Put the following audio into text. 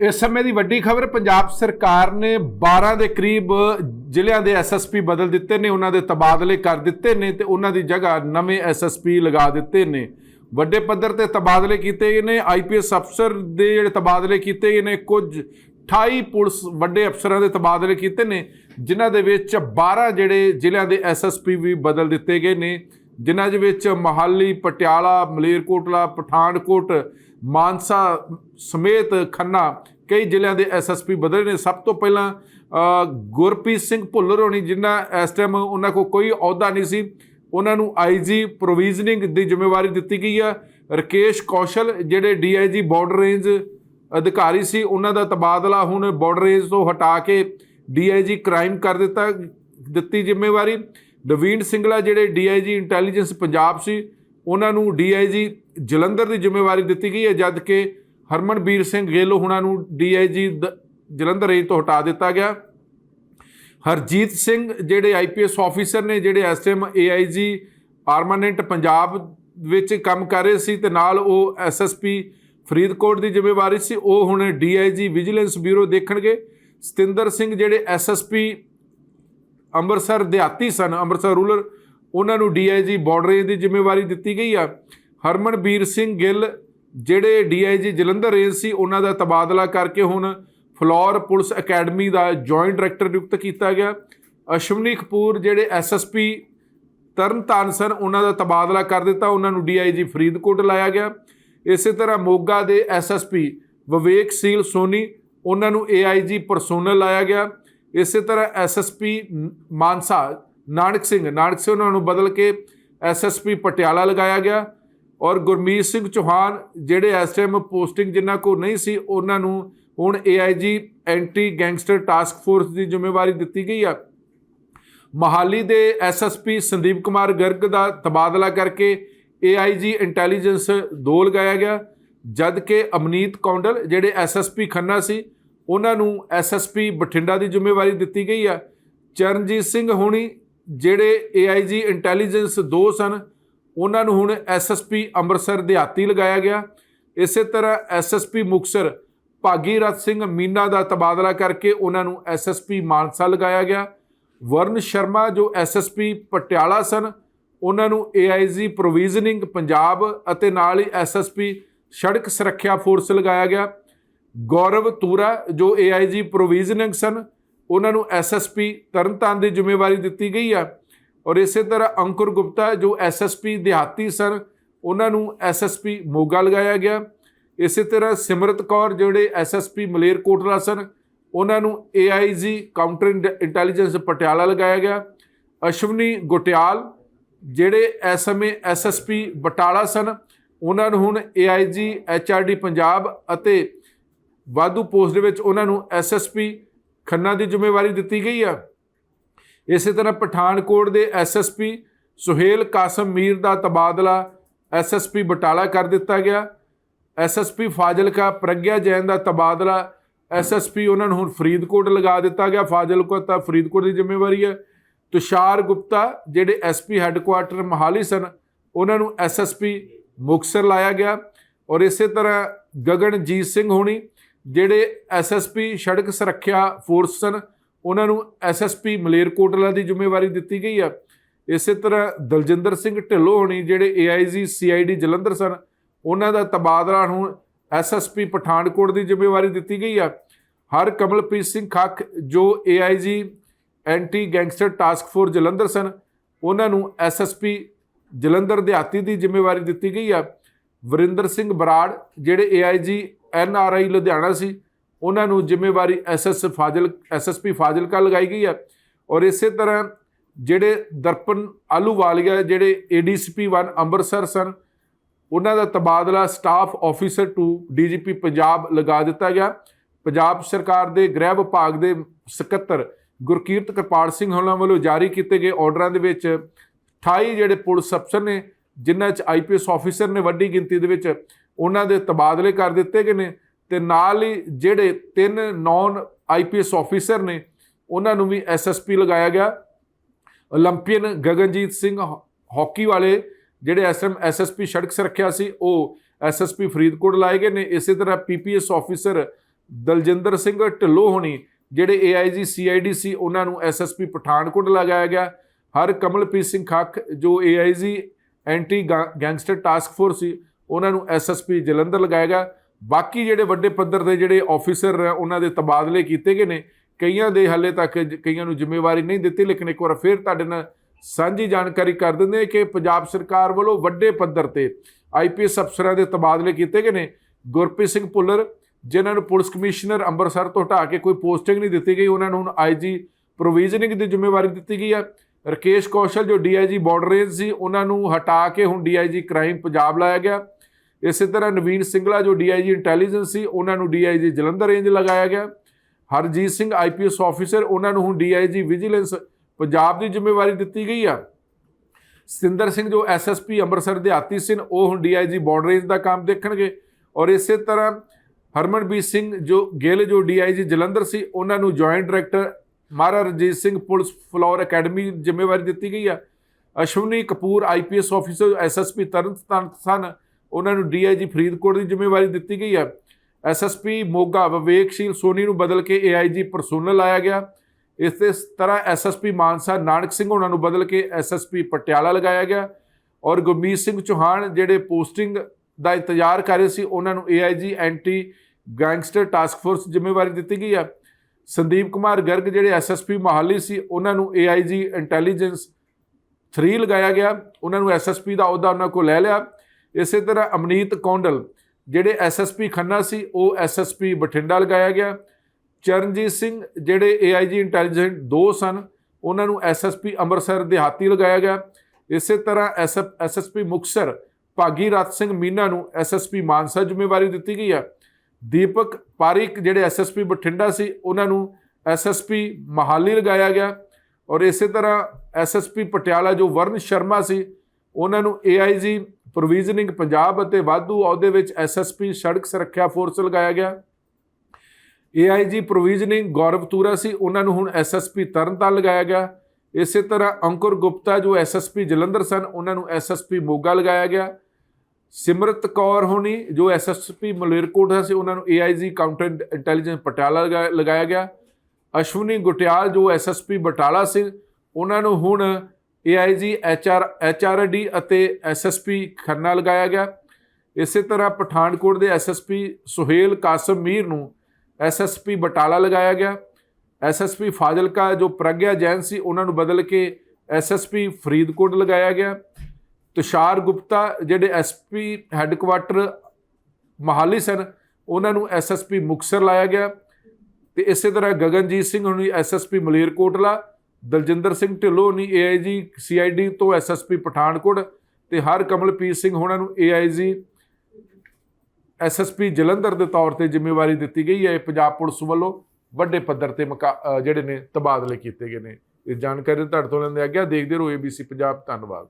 ਇਸ ਸਮੇਂ ਦੀ ਵੱਡੀ ਖਬਰ, ਪੰਜਾਬ ਸਰਕਾਰ ਨੇ 12 ਦੇ ਕਰੀਬ ਜ਼ਿਲ੍ਹਿਆਂ ਦੇ ਐਸਐਸਪੀ ਬਦਲ ਦਿੱਤੇ ਨੇ, ਉਹਨਾਂ ਦੇ ਤਬਾਦਲੇ ਕਰ ਦਿੱਤੇ ਨੇ ਤੇ ਉਹਨਾਂ ਦੀ ਜਗ੍ਹਾ ਨਵੇਂ ਐਸਐਸਪੀ ਲਗਾ ਦਿੱਤੇ ਨੇ। ਵੱਡੇ ਪੱਧਰ ਤੇ ਤਬਾਦਲੇ ਕੀਤੇ ਗਏ ਨੇ ਆਈਪੀਐਸ ਅਫਸਰ ਦੇ ਜਿਹੜੇ ਤਬਾਦਲੇ ਕੀਤੇ ਗਏ ਨੇ, ਕੁਝ 28 ਪੁਲਿਸ ਵੱਡੇ ਅਫਸਰਾਂ ਦੇ ਤਬਾਦਲੇ ਕੀਤੇ ਨੇ, ਜਿਨ੍ਹਾਂ ਦੇ ਵਿੱਚ 12 ਜਿਹੜੇ ਜ਼ਿਲ੍ਹਿਆਂ ਦੇ ਐਸਐਸਪੀ ਵੀ ਬਦਲ ਦਿੱਤੇ ਗਏ ਨੇ, ਜਿਨ੍ਹਾਂ ਦੇ ਵਿੱਚ ਮਹਾਲੀ, ਪਟਿਆਲਾ, ਮਲੇਰਕੋਟਲਾ, ਪਠਾਨਕੋਟ ਮਾਨਸਾ ਸਮੇਤ ਖੰਨਾ, ਕਈ ਜ਼ਿਲ੍ਹਿਆਂ ਦੇ ਐਸਐਸਪੀ ਬਦਲੇ ਨੇ। ਸਭ ਤੋਂ ਪਹਿਲਾਂ ਗੁਰਪ੍ਰੀਤ ਸਿੰਘ ਭੁੱਲਰ ਹੋਣੀ, ਜਿਨ੍ਹਾਂ ਇਸ ਟਾਈਮ ਉਹਨਾਂ ਕੋਲ ਕੋਈ ਅਹੁਦਾ ਨਹੀਂ ਸੀ, ਉਹਨਾਂ ਨੂੰ ਆਈਜੀ ਪ੍ਰੋਵੀਜ਼ਨਿੰਗ ਦੀ ਜ਼ਿੰਮੇਵਾਰੀ ਦਿੱਤੀ ਗਈ ਆ। ਰਕੇਸ਼ ਕੌਸ਼ਲ, ਜਿਹੜੇ ਡੀਆਈਜੀ ਬਾਰਡਰ ਰੇਂਜ ਅਧਿਕਾਰੀ ਸੀ, ਉਹਨਾਂ ਦਾ ਤਬਾਦਲਾ ਹੁਣ ਬਾਰਡਰ ਰੇਂਜ ਤੋਂ ਹਟਾ ਕੇ ਡੀਆਈਜੀ ਕ੍ਰਾਈਮ ਕਰ ਦਿੱਤਾ, ਦਿੱਤੀ ਜ਼ਿੰਮੇਵਾਰੀ। ਨਵੀਨ ਸਿੰਗਲਾ, ਜਿਹੜੇ ਡੀਆਈਜੀ ਇੰਟੈਲੀਜੈਂਸ ਪੰਜਾਬ ਸੀ ਉਹਨਾਂ ਨੂੰ ਡੀਆਈਜੀ ਜਲੰਧਰ ਦੀ ਜ਼ਿੰਮੇਵਾਰੀ ਦਿੱਤੀ ਗਈ ਹੈ ਜਦ ਕਿ ਹਰਮਨਵੀਰ ਸਿੰਘ ਗਿੱਲ ਉਹਨਾਂ ਨੂੰ ਡੀਆਈਜੀ ਜਲੰਧਰ ਰੇਂਜ ਤੋਂ ਹਟਾ ਦਿੱਤਾ ਗਿਆ। ਹਰਜੀਤ ਸਿੰਘ ਜਿਹੜੇ ਆਈਪੀਐਸ ਆਫੀਸਰ ਨੇ, ਜਿਹੜੇ ਐਸਐਮ ਏਆਈਜੀ ਪਰਮਾਨੈਂਟ ਪੰਜਾਬ ਵਿੱਚ ਕੰਮ ਕਰ ਰਹੇ ਸੀ ਤੇ ਨਾਲ ਉਹ ਐਸਐਸਪੀ ਫਰੀਦਕੋਟ ਦੀ ਜ਼ਿੰਮੇਵਾਰੀ ਸੀ, ਉਹ ਹੁਣ ਡੀਆਈਜੀ ਵਿਜੀਲੈਂਸ ਬਿਊਰੋ ਦੇਖਣਗੇ। ਸਤਿੰਦਰ ਸਿੰਘ ਜਿਹੜੇ ਐਸਐਸਪੀ ਅੰਮ੍ਰਿਤਸਰ ਦਿਹਾਤੀ ਸਨ, ਅੰਮ੍ਰਿਤਸਰ ਰੂਰਲ ਉਹਨਾਂ ਨੂੰ ਡੀਆਈਜੀ ਬਾਰਡਰ ਰੇਂਜ ਦੀ ਜ਼ਿੰਮੇਵਾਰੀ ਦਿੱਤੀ ਗਈ ਆ। ਹਰਮਨਬੀਰ ਸਿੰਘ ਗਿੱਲ, ਜਿਹੜੇ ਡੀਆਈਜੀ ਜਲੰਧਰ ਰੇਂਜ ਸੀ, ਉਹਨਾਂ ਦਾ ਤਬਾਦਲਾ ਕਰਕੇ ਹੁਣ ਫਲੋਰ ਪੁਲਿਸ ਅਕੈਡਮੀ ਦਾ ਜੁਆਇੰਟ ਡਾਇਰੈਕਟਰ ਨਿਯੁਕਤ ਕੀਤਾ ਗਿਆ। ਅਸ਼ਵਨੀ ਕਪੂਰ, ਜਿਹੜੇ ਐਸਐਸਪੀ ਤਰਨਤਾਰਨ ਸਨ, ਉਹਨਾਂ ਦਾ ਤਬਾਦਲਾ ਕਰ ਦਿੱਤਾ। ਉਹਨਾਂ ਨੂੰ ਡੀਆਈਜੀ ਫਰੀਦਕੋਟ ਲਾਇਆ ਗਿਆ। ਇਸੇ ਤਰ੍ਹਾਂ ਮੋਗਾ ਦੇ ਐਸਐਸਪੀ ਵਿਵੇਕ ਸੀਲ ਸੋਨੀ, ਉਹਨਾਂ ਨੂੰ ਏਆਈਜੀ ਪਰਸੋਨਲ ਲਾਇਆ ਗਿਆ। ਇਸੇ ਤਰ੍ਹਾਂ ਐਸਐਸਪੀ ਮਾਨਸਾ ਨਾਨਕ ਸਿੰਘ ਨਾਨਕ ਸਿੰਘ ਉਹਨਾਂ ਨੂੰ ਬਦਲ ਕੇ ਐਸਐਸਪੀ ਪਟਿਆਲਾ ਲਗਾਇਆ ਗਿਆ ਔਰ ਗੁਰਮੀਤ ਸਿੰਘ ਚੌਹਾਨ ਜਿਹੜੇ ਇਸ ਟਾਈਮ ਪੋਸਟਿੰਗ ਜਿਨ੍ਹਾਂ ਕੋ ਨਹੀਂ ਸੀ, ਉਹਨਾਂ ਨੂੰ ਹੁਣ AIG anti gangster task force ਦੀ ਜ਼ਿੰਮੇਵਾਰੀ ਦਿੱਤੀ ਗਈ ਆ। ਮਹਾਲੀ ਦੇ ਐਸਐਸਪੀ ਸੰਦੀਪ ਕੁਮਾਰ ਗਰਗ ਦਾ ਤਬਾਦਲਾ ਕਰਕੇ ਏਆਈਜੀ ਇੰਟੈਲੀਜੈਂਸ ਦੋ ਲਗਾਇਆ ਗਿਆ ਜਦ ਕਿ ਅਮਨੀਤ ਕੌਂਡਲ ਜਿਹੜੇ ਐਸਐਸਪੀ ਖੰਨਾ ਸੀ, ਉਹਨਾਂ ਨੂੰ ਐਸਐਸਪੀ ਬਠਿੰਡਾ ਦੀ ਜ਼ਿੰਮੇਵਾਰੀ ਦਿੱਤੀ ਗਈ ਆ। ਚਰਨਜੀਤ ਸਿੰਘ ਹੋਣੀ ਜਿਹੜੇ ਏਆਈਜੀ ਇੰਟੈਲੀਜੈਂਸ ਦੋ ਸਨ, ਉਹਨਾਂ ਨੂੰ ਹੁਣ ਐਸਐਸਪੀ ਅੰਮ੍ਰਿਤਸਰ ਦਿਹਾਤੀ ਲਗਾਇਆ ਗਿਆ। ਇਸੇ ਤਰ੍ਹਾਂ ਐਸਐਸਪੀ ਮੁਕਸਰ ਭਾਗੀਰਥ ਸਿੰਘ ਮੀਨਾ ਦਾ ਤਬਾਦਲਾ ਕਰਕੇ ਉਹਨਾਂ ਨੂੰ ਐਸਐਸਪੀ ਮਾਨਸਾ ਲਗਾਇਆ ਗਿਆ। ਵਰਨ ਸ਼ਰਮਾ ਜੋ ਐਸਐਸਪੀ ਪਟਿਆਲਾ ਸਨ, ਉਹਨਾਂ ਨੂੰ ਏਆਈਜੀ ਪ੍ਰੋਵੀਜ਼ਨਿੰਗ ਪੰਜਾਬ ਅਤੇ ਨਾਲ ਹੀ ਐਸਐਸਪੀ ਸੜਕ ਸੁਰੱਖਿਆ ਫੋਰਸ ਲਗਾਇਆ ਗਿਆ। ਗੌਰਵ ਤੂਰਾ ਜੋ ਏਆਈਜੀ ਪ੍ਰੋਵੀਜ਼ਨਿੰਗ ਸਨ ਉਹਨਾਂ ਨੂੰ ਐਸਐਸਪੀ ਤਰਨਤਾਰਨ ਦੀ ਜ਼ਿੰਮੇਵਾਰੀ ਦਿੱਤੀ ਗਈ ਆ। ਔਰ ਇਸੇ ਤਰ੍ਹਾਂ ਅੰਕੁਰ ਗੁਪਤਾ, ਜੋ ਐਸਐਸਪੀ ਦਿਹਾਤੀ ਸਨ, ਉਹਨਾਂ ਨੂੰ ਐਸਐਸਪੀ ਮੋਗਾ ਲਗਾਇਆ ਗਿਆ। ਇਸੇ ਤਰ੍ਹਾਂ ਸਿਮਰਤ ਕੌਰ, ਜਿਹੜੇ ਐਸਐਸਪੀ ਮਲੇਰਕੋਟਲਾ ਸਨ, ਉਹਨਾਂ ਨੂੰ ਏਆਈਜੀ ਕਾਊਂਟਰ ਇੰਟੈਲੀਜੈਂਸ ਪਟਿਆਲਾ ਲਗਾਇਆ ਗਿਆ। ਅਸ਼ਵਨੀ ਗੋਟਿਆਲ, ਜਿਹੜੇ ਇਸ ਸਮੇਂ ਐਸਐਸਪੀ ਬਟਾਲਾ ਸਨ, ਉਹਨਾਂ ਨੂੰ ਹੁਣ ਏਆਈਜੀ ਐਚਆਰਡੀ ਪੰਜਾਬ ਅਤੇ ਵਾਧੂ ਪੋਸਟ ਦੇ ਵਿੱਚ ਉਹਨਾਂ ਨੂੰ ਐਸਐਸਪੀ ਖੰਨਾ ਦੀ ਜ਼ਿੰਮੇਵਾਰੀ ਦਿੱਤੀ ਗਈ ਆ। ਇਸੇ ਤਰ੍ਹਾਂ ਪਠਾਨਕੋਟ ਦੇ ਐਸਐਸਪੀ ਸੁਹੇਲ ਕਾਸਮ ਮੀਰ ਦਾ ਤਬਾਦਲਾ ਐਸਐਸਪੀ ਬਟਾਲਾ ਕਰ ਦਿੱਤਾ ਗਿਆ। ਐਸਐਸਪੀ ਫਾਜ਼ਿਲਕਾ ਪ੍ਰਗਿਆ ਜੈਨ ਦਾ ਤਬਾਦਲਾ ਐਸਐਸਪੀ ਉਹਨਾਂ ਨੂੰ ਹੁਣ ਫਰੀਦਕੋਟ ਲਗਾ ਦਿੱਤਾ ਗਿਆ। ਫਾਜ਼ਿਲਕਾ ਤਾਂ ਫਰੀਦਕੋਟ ਦੀ ਜ਼ਿੰਮੇਵਾਰੀ ਹੈ। ਤੁਸ਼ਾਰ ਗੁਪਤਾ ਜਿਹੜੇ ਐਸਪੀ ਹੈੱਡਕੁਆਰਟਰ ਮਹਾਲੀ ਸਨ, ਉਹਨਾਂ ਨੂੰ ਐਸਐਸਪੀ ਮੁਕਸਰ ਲਾਇਆ ਗਿਆ। ਔਰ ਇਸੇ ਤਰ੍ਹਾਂ ਗਗਨਜੀਤ ਸਿੰਘ ਹੋਣੀ ਜਿਹੜੇ ਐਸਐਸਪੀ ਸੜਕ ਸੁਰੱਖਿਆ ਫੋਰਸ ਸਨ ਉਹਨਾਂ ਨੂੰ ਐਸਐਸਪੀ ਮਲੇਰਕੋਟਲਾ ਦੀ ਜ਼ਿੰਮੇਵਾਰੀ ਦਿੱਤੀ ਗਈ ਆ। ਇਸੇ ਤਰ੍ਹਾਂ ਦਲਜਿੰਦਰ ਸਿੰਘ ਢਿੱਲੋਂ ਹੋਣੀ, ਜਿਹੜੇ ਏਆਈਜੀ ਸੀਆਈਡੀ ਜਲੰਧਰ ਸਨ, ਉਹਨਾਂ ਦਾ ਤਬਾਦਲਾ ਹੁਣ ਐਸਐਸਪੀ ਪਠਾਨਕੋਟ ਦੀ ਜ਼ਿੰਮੇਵਾਰੀ ਦਿੱਤੀ ਗਈ ਆ। ਹਰ ਕਮਲਪ੍ਰੀਤ ਸਿੰਘ ਖੱਖ, ਜੋ AIG anti gangster task force Jalandhar ਸਨ, ਉਹਨਾਂ ਨੂੰ ਐਸਐਸਪੀ ਜਲੰਧਰ ਦਿਹਾਤੀ ਦੀ ਜ਼ਿੰਮੇਵਾਰੀ ਦਿੱਤੀ ਗਈ ਆ। ਵਰਿੰਦਰ ਸਿੰਘ ਬਰਾੜ, ਜਿਹੜੇ ਏਆਈਜੀ ਐਨਆਰਆਈ ਲੁਧਿਆਣਾ ਸੀ, ਉਹਨਾਂ ਨੂੰ ਜ਼ਿੰਮੇਵਾਰੀ ਐਸਐਸ ਫਾਜ਼ਿਲ ਐਸਐਸਪੀ ਫਾਜ਼ਿਲਕਾ ਲਗਾਈ ਗਈ ਹੈ। ਔਰ ਇਸੇ ਤਰ੍ਹਾਂ ਜਿਹੜੇ ਦਰਪਨ ਆਲੂਵਾਲੀਆ ਜਿਹੜੇ ਏਡੀਸੀਪੀ 1 ਅੰਮ੍ਰਿਤਸਰ ਸਨ, ਉਹਨਾਂ ਦਾ ਤਬਾਦਲਾ staff officer to DGP Punjab ਲਗਾ ਦਿੱਤਾ ਗਿਆ। ਪੰਜਾਬ ਸਰਕਾਰ ਦੇ ਗ੍ਰਹਿ ਵਿਭਾਗ ਦੇ ਸਕੱਤਰ ਗੁਰਕੀਰਤ ਕਿਰਪਾਲ ਸਿੰਘ ਹੋਲਾਂ ਵੱਲੋਂ ਜਾਰੀ ਕੀਤੇ ਗਏ ਆਰਡਰਾਂ ਦੇ ਵਿੱਚ 28 ਜਿਹੜੇ ਪੁਲਿਸ ਅਫਸਰ ਨੇ ਜਿਨ੍ਹਾਂ 'ਚ ਆਈਪੀਐਸ ਆਫੀਸਰ ਨੇ ਵੱਡੀ ਗਿਣਤੀ ਦੇ ਵਿੱਚ ਉਹਨਾਂ ਦੇ ਤਬਾਦਲੇ ਕਰ ਦਿੱਤੇ ਗਏ ਨੇ ਤੇ ਨਾਲ ਹੀ ਜਿਹੜੇ ਤਿੰਨ ਨਾਨ ਆਈਪੀਐਸ ਆਫੀਸਰ ਨੇ, ਉਹਨਾਂ ਨੂੰ ਵੀ ਐਸਐਸਪੀ ਲਗਾਇਆ ਗਿਆ। 올림픽ਨ ਗਗਨਜੀਤ ਸਿੰਘ ਹਾਕੀ ਵਾਲੇ ਜਿਹੜੇ ਐਸਐਮ ਐਸਐਸਪੀ ਸੜਕ ਸੁਰੱਖਿਆ ਸੀ, ਉਹ ਐਸਐਸਪੀ ਫਰੀਦਕੋਟ ਲਾਏ ਗਏ ਨੇ। ਇਸੇ ਤਰ੍ਹਾਂ ਪੀਪੀਐਸ ਆਫੀਸਰ ਦਲਜਿੰਦਰ ਸਿੰਘ ਢਿੱਲੋ ਹੋਣੀ, ਜਿਹੜੇ ਏਆਈਜੀ ਸੀਆਈਡੀ ਸੀ ਉਹਨਾਂ ਨੂੰ ਐਸਐਸਪੀ ਪਠਾਨਕੋਟ ਲਗਾਇਆ ਗਿਆ। ਹਰ ਕਮਲਪ੍ਰੀਤ ਸਿੰਘ ਖੱਖ, ਜੋ AIG anti gangster task force ਸੀ, ਉਹਨਾਂ ਨੂੰ ਐਸਐਸਪੀ ਜਲੰਧਰ ਲਗਾਏਗਾ ਬਾਕੀ ਜਿਹੜੇ ਵੱਡੇ ਪੱਧਰ ਦੇ ਜਿਹੜੇ ਆਫੀਸਰ ਉਹਨਾਂ ਦੇ ਤਬਾਦਲੇ ਕੀਤੇ ਗਏ ਨੇ। ਕਈਆਂ ਦੇ ਹਾਲੇ ਤੱਕ ਕਈਆਂ ਨੂੰ ਜ਼ਿੰਮੇਵਾਰੀ ਨਹੀਂ ਦਿੱਤੀ, ਲੇਕਿਨ ਇੱਕ ਵਾਰ ਫਿਰ ਤੁਹਾਡੇ ਨਾਲ ਸਾਂਝੀ ਜਾਣਕਾਰੀ ਕਰ ਦਿੰਦੇ ਕਿ ਪੰਜਾਬ ਸਰਕਾਰ ਵੱਲੋਂ ਵੱਡੇ ਪੱਧਰ ਤੇ ਆਈਪੀਐਸ ਅਫਸਰਾਂ ਦੇ ਤਬਾਦਲੇ ਕੀਤੇ ਗਏ ਨੇ। ਗੁਰਪ੍ਰੀਤ ਸਿੰਘ ਭੁੱਲਰ, ਜਿਨ੍ਹਾਂ ਨੂੰ ਪੁਲਿਸ ਕਮਿਸ਼ਨਰ ਅੰਮ੍ਰਿਤਸਰ ਤੋਂ ਹਟਾ ਕੇ ਕੋਈ ਪੋਸਟਿੰਗ ਨਹੀਂ ਦਿੱਤੀ ਗਈ, ਉਹਨਾਂ ਨੂੰ ਹੁਣ ਆਈਜੀ ਪ੍ਰੋਵੀਜ਼ਨਿੰਗ ਦੀ ਜ਼ਿੰਮੇਵਾਰੀ ਦਿੱਤੀ ਗਈ ਹੈ ਰਕੇਸ਼ ਕੌਸ਼ਲ, ਜੋ ਡੀਆਈਜੀ ਬਾਰਡਰ ਰੇਂਜ ਸੀ, ਉਹਨਾਂ ਨੂੰ ਹਟਾ ਕੇ ਹੁਣ ਡੀਆਈਜੀ ਕ੍ਰਾਈਮ ਪੰਜਾਬ ਲਾਇਆ ਗਿਆ। ਇਸੇ ਤਰ੍ਹਾਂ ਨਵੀਨ ਸਿੰਗਲਾ, ਜੋ ਡੀਆਈਜੀ ਇੰਟੈਲੀਜੈਂਸ ਸੀ, ਉਹਨਾਂ ਨੂੰ ਡੀਆਈਜੀ ਜਲੰਧਰ ਰੇਂਜ ਲਗਾਇਆ ਗਿਆ। ਹਰਜੀਤ ਸਿੰਘ ਆਈਪੀਐਸ ਆਫੀਸਰ ਉਹਨਾਂ ਨੂੰ ਹੁਣ ਡੀਆਈਜੀ ਵਿਜੀਲੈਂਸ ਪੰਜਾਬ ਦੀ ਜ਼ਿੰਮੇਵਾਰੀ ਦਿੱਤੀ ਗਈ ਆ। ਸਤਿੰਦਰ ਸਿੰਘ, ਜੋ ਐਸਐਸਪੀ ਅੰਮ੍ਰਿਤਸਰ ਦਿਹਾਤੀ ਸਿੰਘ ਉਹ ਹੁਣ ਡੀਆਈਜੀ ਬਾਰਡਰ ਰੇਂਜ ਦਾ ਕੰਮ ਦੇਖਣਗੇ। ਔਰ ਇਸੇ ਤਰ੍ਹਾਂ ਹਰਮਨਬੀਰ ਸਿੰਘ, ਜੋ ਗਿੱਲ, ਜੋ ਡੀਆਈਜੀ ਜਲੰਧਰ ਸੀ, ਉਹਨਾਂ ਨੂੰ joint director Maharaja Ranjit Singh police Phillaur academy ਜ਼ਿੰਮੇਵਾਰੀ ਦਿੱਤੀ ਗਈ ਆ। Ashwani Kapoor IPS officer SSP Tarn Taran ਸਨ। ਉਹਨਾਂ ਨੂੰ ਡੀਆਈਜੀ ਫਰੀਦਕੋਟ ਦੀ ਜ਼ਿੰਮੇਵਾਰੀ ਦਿੱਤੀ ਗਈ ਆ। ਐਸਐਸਪੀ ਮੋਗਾ ਵਿਵੇਕਸ਼ੀਲ ਸੋਨੀ ਨੂੰ ਬਦਲ ਕੇ ਏਆਈਜੀ ਪਰਸੋਨਲ ਲਾਇਆ ਗਿਆ। ਇਸੇ ਤਰ੍ਹਾਂ ਐਸਐਸਪੀ ਮਾਨਸਾ ਨਾਨਕ ਸਿੰਘ ਉਹਨਾਂ ਨੂੰ ਬਦਲ ਕੇ ਐਸਐਸਪੀ ਪਟਿਆਲਾ ਲਗਾਇਆ ਗਿਆ ਔਰ ਗੁਰਮੀਤ ਸਿੰਘ ਚੌਹਾਨ ਜਿਹੜੇ ਪੋਸਟਿੰਗ ਦਾ ਇੰਤਜ਼ਾਰ ਕਰ ਰਹੇ ਸੀ, ਉਹਨਾਂ ਨੂੰ AIG anti gangster task force ਜ਼ਿੰਮੇਵਾਰੀ ਦਿੱਤੀ ਗਈ ਆ। ਸੰਦੀਪ ਕੁਮਾਰ ਗਰਗ ਜਿਹੜੇ ਐਸਐਸਪੀ ਮੋਹਾਲੀ ਸੀ, ਉਹਨਾਂ ਨੂੰ ਏਆਈਜੀ ਇੰਟੈਲੀਜੈਂਸ 3 ਲਗਾਇਆ ਗਿਆ। ਉਹਨਾਂ ਨੂੰ ਐਸਐਸਪੀ ਦਾ ਅਹੁਦਾ ਉਹਨਾਂ ਕੋਲ ਲੈ ਲਿਆ। ਇਸੇ ਤਰ੍ਹਾਂ ਅਮਨੀਤ ਕੌਂਡਲ ਜਿਹੜੇ ਐਸਐਸਪੀ ਖੰਨਾ ਸੀ, ਉਹ ਐਸਐਸਪੀ ਬਠਿੰਡਾ ਲਗਾਇਆ ਗਿਆ। ਚਰਨਜੀਤ ਸਿੰਘ ਜਿਹੜੇ ਏਆਈਜੀ ਇੰਟੈਲੀਜੈਂਟ 2 ਸਨ, ਉਹਨਾਂ ਨੂੰ ਐਸਐਸਪੀ ਅੰਮ੍ਰਿਤਸਰ, ਦਿਹਾਤੀ ਲਗਾਇਆ ਗਿਆ। ਇਸੇ ਤਰ੍ਹਾਂ ਐਸਐਸਪੀ ਮੁਕਸਰ ਭਾਗੀ ਰਤ ਸਿੰਘ ਮੀਨਾ ਨੂੰ ਐਸਐਸਪੀ ਮਾਨਸਾ ਜ਼ਿੰਮੇਵਾਰੀ ਦਿੱਤੀ ਗਈ ਹੈ ਦੀਪਕ ਪਾਰਿਕ ਜਿਹੜੇ ਐਸਐਸਪੀ ਬਠਿੰਡਾ ਸੀ, ਉਹਨਾਂ ਨੂੰ ਐਸਐਸਪੀ ਮਹਾਲੀ ਲਗਾਇਆ ਗਿਆ। ਔਰ ਇਸੇ ਤਰ੍ਹਾਂ ਐਸਐਸਪੀ ਪਟਿਆਲਾ ਜੋ ਵਰਨ ਸ਼ਰਮਾ ਸੀ, ਉਹਨਾਂ ਨੂੰ ਏਆਈਜੀ ਪ੍ਰੋਵੀਜ਼ਨਿੰਗ ਪੰਜਾਬ ਅਤੇ ਵਾਧੂ ਅਹੁਦੇ ਵਿੱਚ ਐਸਐਸਪੀ ਸੜਕ ਸੁਰੱਖਿਆ ਫੋਰਸ ਲਗਾਇਆ ਗਿਆ। ਏਆਈਜੀ ਪ੍ਰੋਵੀਜ਼ਨਿੰਗ ਗੌਰਵ ਤੂਰਾ ਸੀ, ਉਹਨਾਂ ਨੂੰ ਹੁਣ ਐਸਐਸਪੀ ਤਰਨਤਾਰਨ ਲਗਾਇਆ ਗਿਆ। ਇਸੇ ਤਰ੍ਹਾਂ ਅੰਕੁਰ ਗੁਪਤਾ ਜੋ ਐਸਐਸਪੀ ਜਲੰਧਰ ਸਨ, ਉਹਨਾਂ ਨੂੰ ਐਸਐਸਪੀ ਮੋਗਾ ਲਗਾਇਆ ਗਿਆ। ਸਿਮਰਤ ਕੌਰ ਹੋਣੀ, ਜੋ ਐਸਐਸਪੀ ਮਲੇਰਕੋਟਲਾ ਸੀ, ਉਹਨਾਂ ਨੂੰ ਏਆਈਜੀ ਕਾਊਂਟਰ ਇੰਟੈਲੀਜੈਂਸ ਪਟਿਆਲਾ ਲਗਾ- ਲਗਾਇਆ ਗਿਆ। ਅਸ਼ਵਨੀ ਗੁਟਿਆਲ, ਜੋ ਐਸਐਸਪੀ ਬਟਾਲਾ ਸੀ, ਉਹਨਾਂ ਨੂੰ ਹੁਣ ਏਆਈਜੀ ਐਚਆਰ ਐਚਆਰਡੀ ਅਤੇ ਐਸਐਸਪੀ ਖੰਨਾ ਲਗਾਇਆ ਗਿਆ। ਇਸੇ ਤਰ੍ਹਾਂ ਪਠਾਨਕੋਟ ਦੇ ਐਸਐਸਪੀ ਸੁਹੇਲ ਕਾਸਮ ਮੀਰ ਨੂੰ ਐਸਐਸਪੀ ਬਟਾਲਾ ਲਗਾਇਆ ਗਿਆ। ਐਸਐਸਪੀ ਫਾਜ਼ਿਲਕਾ, ਜੋ ਪ੍ਰਗਿਆ ਜੈਨ ਸੀ, ਉਹਨਾਂ ਨੂੰ ਬਦਲ ਕੇ ਐਸਐਸਪੀ ਫਰੀਦਕੋਟ ਲਗਾਇਆ ਗਿਆ। ਤੁਸ਼ਾਰ ਗੁਪਤਾ, ਜਿਹੜੇ ਐਸਪੀ ਹੈੱਡਕੁਆਟਰ ਮਹਾਲੀ ਸਨ ਉਹਨਾਂ ਨੂੰ ਐਸਐਸਪੀ ਮੁਕਸਰ ਲਾਇਆ ਗਿਆ। ਤੇ ਇਸੇ ਤਰ੍ਹਾਂ ਗਗਨਜੀਤ ਸਿੰਘ ਹੁਣੀ ਐਸਐਸਪੀ ਮਲੇਰਕੋਟਲਾ, ਦਲਜਿੰਦਰ ਸਿੰਘ ਢਿੱਲੋਂ ਨੇ ਏਆਈਜੀ ਸੀਆਈਡੀ ਤੋਂ ਐਸਐਸਪੀ ਪਠਾਨਕੋਟ, ਤੇ ਹਰ ਕਮਲਪ੍ਰੀਤ ਸਿੰਘ ਉਹਨਾਂ ਨੂੰ ਏਆਈਜੀ ਐਸਐਸਪੀ ਜਲੰਧਰ ਦੇ ਤੌਰ ਤੇ ਜ਼ਿੰਮੇਵਾਰੀ ਦਿੱਤੀ ਗਈ ਹੈ, ਇਹ ਪੰਜਾਬ ਪੁਲਿਸ ਵੱਲੋਂ ਵੱਡੇ ਪੱਧਰ ਤੇ ਮੁਕਾ- ਜਿਹੜੇ ਨੇ ਤਬਾਦਲੇ ਕੀਤੇ ਗਏ ਨੇ। ਇਹ ਜਾਣਕਾਰੀ ਤੁਹਾਡੇ ਤੋਂ ਲੈਂਦੇ ਆ ਗਿਆ ਦੇਖਦੇ ਰਹੋ ਏਬੀਸੀ ਪੰਜਾਬ, ਧੰਨਵਾਦ।